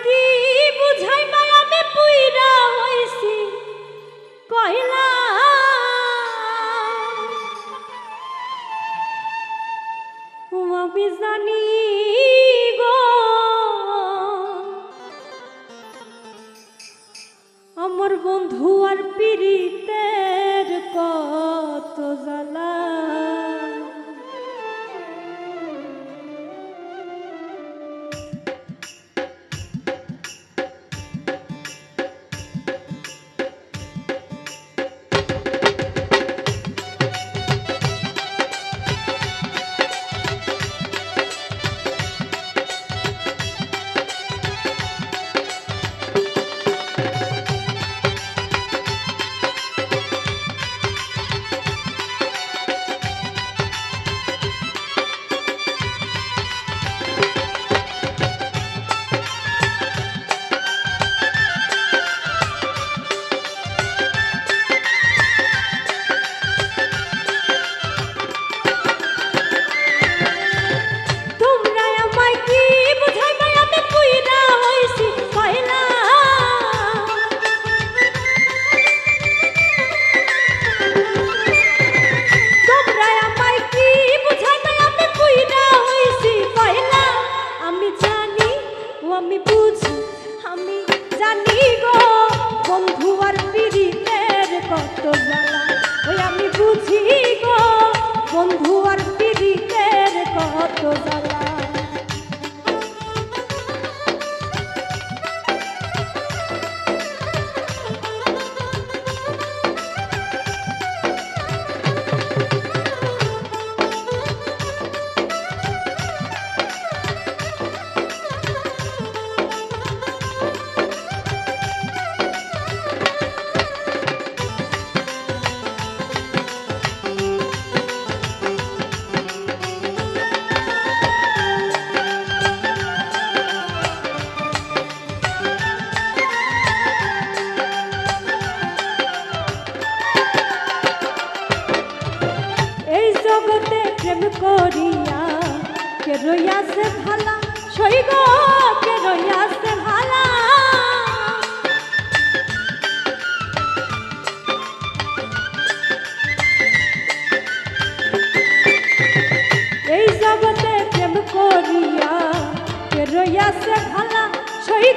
কি বুঝাইবা? আমি বুঝি, আমি জানি গো, বন্ধু আর পিড়িতের কত জ্বালা। ওই আমি বুঝি গো, বন্ধু আর পিড়িতের কত জ্বালা। রইয়াছে ভালা সই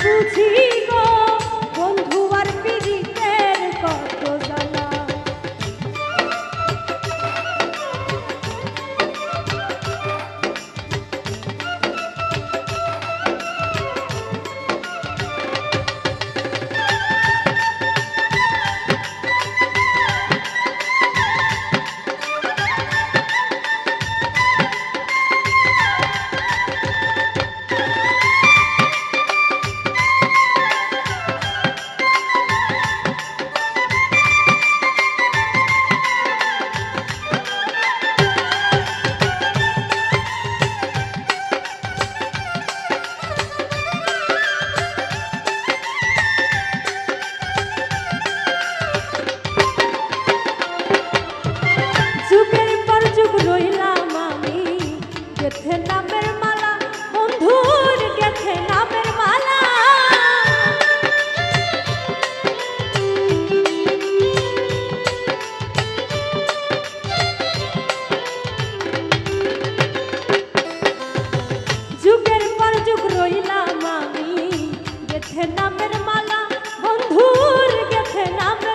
夫妻 নামের মালা বন্ধুর গেছে নামের